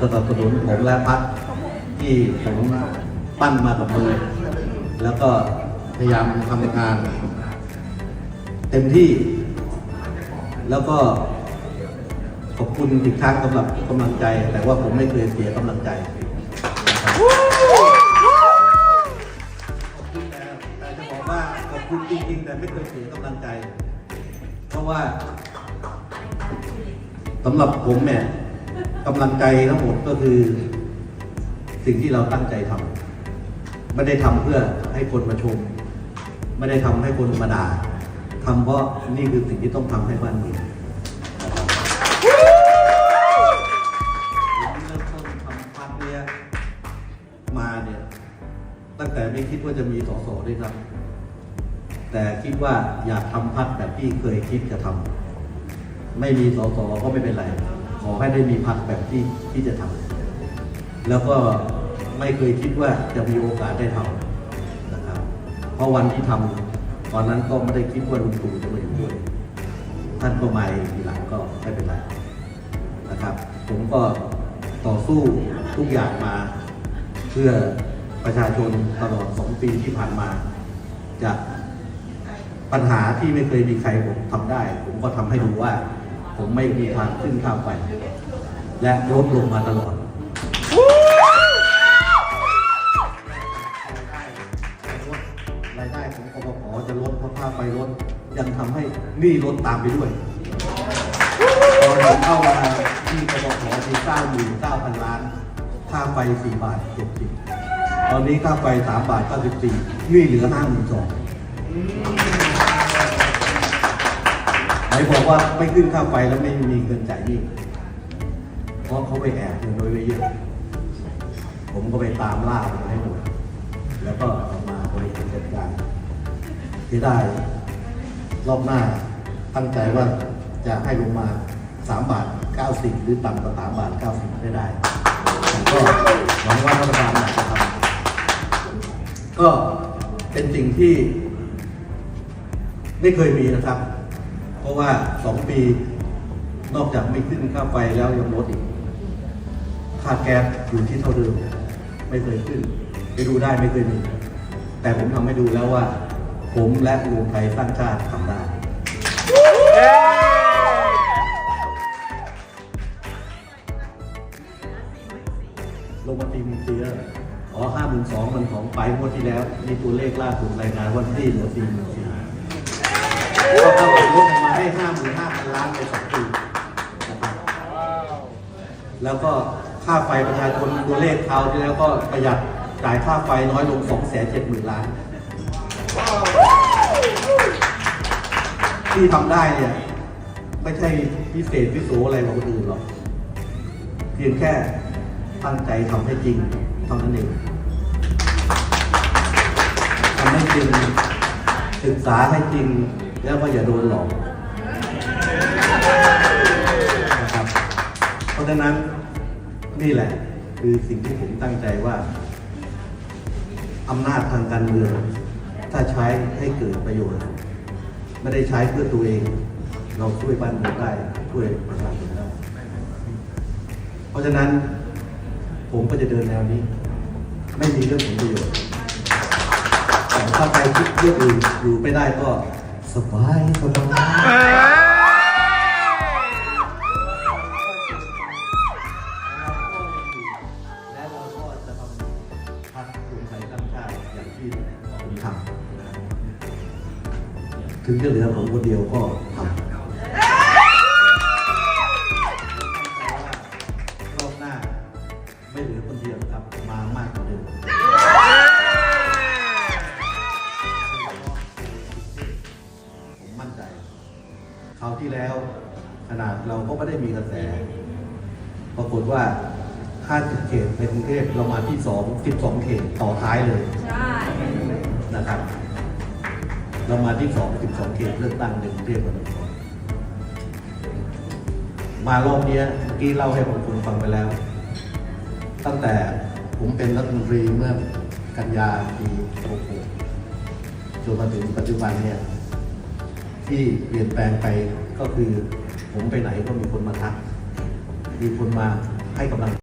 สนับสนุนผมและพักที่ผมปั้นมากับมือ แล้วก็พยายามทำงาน เต็มที่ แล้วก็ขอบคุณอีกครั้งสำหรับกำลังใจ แต่ว่าผมไม่เคยเสียกำลังใจแต่จะบอกว่าขอบคุณจริงๆ แต่ไม่เคยเสียกำลังใจ เพราะว่าสำหรับผมเนี่ย กำลังใจทั้งหมดก็คือสิ่งที่เราตั้งใจทำไม่ได้ทำเพื่อให้คนมาชม ไม่ได้ทำให้คนมาด่าทำเพราะนี่คือสิ่งที่ต้องทำให้บ้านเมืองนะครับผมเริ่มทำพักเนี้ยมาเนี่ย ตั้งแต่ไม่คิดว่าจะมีสสด้วยครับ แต่คิดว่าอยากทำพักแบบที่เคยคิดจะทำไม่มีสสก็ไม่เป็นไร ขอให้ได้มีพักแบบที่ที่จะทำแล้วก็ไม่เคยคิดว่าจะมีโอกาสได้ทำนะครับ เพราะวันที่ทำตอนนั้นก็ไม่ได้คิดว่าลุงตู่จะมาอยู่ด้วย ท่านก็มาทีหลังก็ไม่เป็นไรนะครับ ผมก็ต่อสู้ทุกอย่างมาเพื่อประชาชนตลอดสองปีที่ผ่านมา จากปัญหาที่ไม่เคยมีใครผมทำได้ ผมก็ทำให้ดูว่า ผมไม่มีทางขึ้นข้ามไป และลดลงมาตลอดรายได้ของกบพจะลดเพราะค่าไฟลดยังทำให้หนี้ลดตามไปด้วยตอนผมเข้ามาที่กบพที่เก้าหมื่นเก้าพันล้านค่าไฟสี่บาทเจ็ดสิบตอนนี้ค่าไฟสามบาทเก้าสิบสี่หนี้เหลือห้าหมื่นสอง นบอกว่าไม่ขึ้นค่าไฟแล้วไม่มีเงินจ่ายหนี้เพราะเขาไปแอบเงินไว้เยอะผมก็ไปตามล่ามันให้หมดแล้วก็เอามาบริหารจัดการที่ได้รอบหน้าตั้งใจว่าจะให้ลงมา 3 บาท 90 หรือต่ำกว่า3บาท 90 ได้ได้ผมก็หวังว่ารัฐบาลจะทำก็เป็นสิ่งที่ไม่เคยมีนะครับ ราะว่า2ปีนอกจากไม่ขึ้นค่าไฟแล้วยังลดอีก ค่าแก๊สอยู่ที่เท่าเดิม ไม่เคยขึ้น ไปดูได้ไม่เคยมี แต่ผมทำให้ดูแล้วว่า ผมและรวมไทยสร้างชาติทำได้ลงมาตีมีเสียอ๋อห้าหมื่นสองมันของไปงวดที่แล้วนี่ตัวเลขล่าสุดรายงานวันที่เหลือสี่หมื่นสี่ ก็เท่ากับลดลงมาให้ห้าหมื่นห้าพันล้านในสองปีนะครับแล้วก็ค่าไฟประชาชนตัวเลขคราวที่แล้วก็ประหยัดจ่ายค่าไฟน้อยลง2 7 0 0 0 0ล้าน ที่ทำได้เนี่ย ไม่ใช่พิเศษพิโสอะไรกว่าคนอื่นหรอก เพียงแค่ตั้งใจทำให้จริงเท่านั้นเองทำให้จริงศึกษาให้จริง แล้วก็อย่าโดนหลอกนะครับ เพราะฉะนั้นนี่แหละคือสิ่งที่ผมตั้งใจว่าอำนาจทางการเมือง ถ้าใช้ให้เกิดประโยชน์ ไม่ได้ใช้เพื่อตัวเอง เราช่วยบ้านเมืองได้ช่วยประชาชนได้เพราะฉะนั้นผมก็จะเดินแนวนี้ ไม่มีเรื่องผลประโยชน์แต่ถ้าใครคิดเรื่องอื่นอยู่ไม่ได้ก็ สบายสบายและเราก็จะทำพักรวมไทยสร้างชาติอย่างที่ผมทำถึงจะเหลือผมคนเดียวก็ มมั่นใจคราวที่แล้วขนาดเราก็ไม่ได้มีกระแส ปรากฏว่า50เขตในกรุงเทพเรามาที่2 12เขตต่อท้ายเลยใช่นะครับ เรามาที่2 12เขตเลือกตั้งในกรุงเทพมหานครมารอบเนี้ยเมื่อกี้เล่าให้ผมคุณฟังไปแล้ว ตั้งแต่ผมเป็นรัฐมนตรีเมื่อกันยาปี66จนมาถึงปัจจุบันเนี่ย ที่เปลี่ยนแปลงไปก็คือผมไปไหนก็มีคนมาทัก มีคนมาให้กำลัง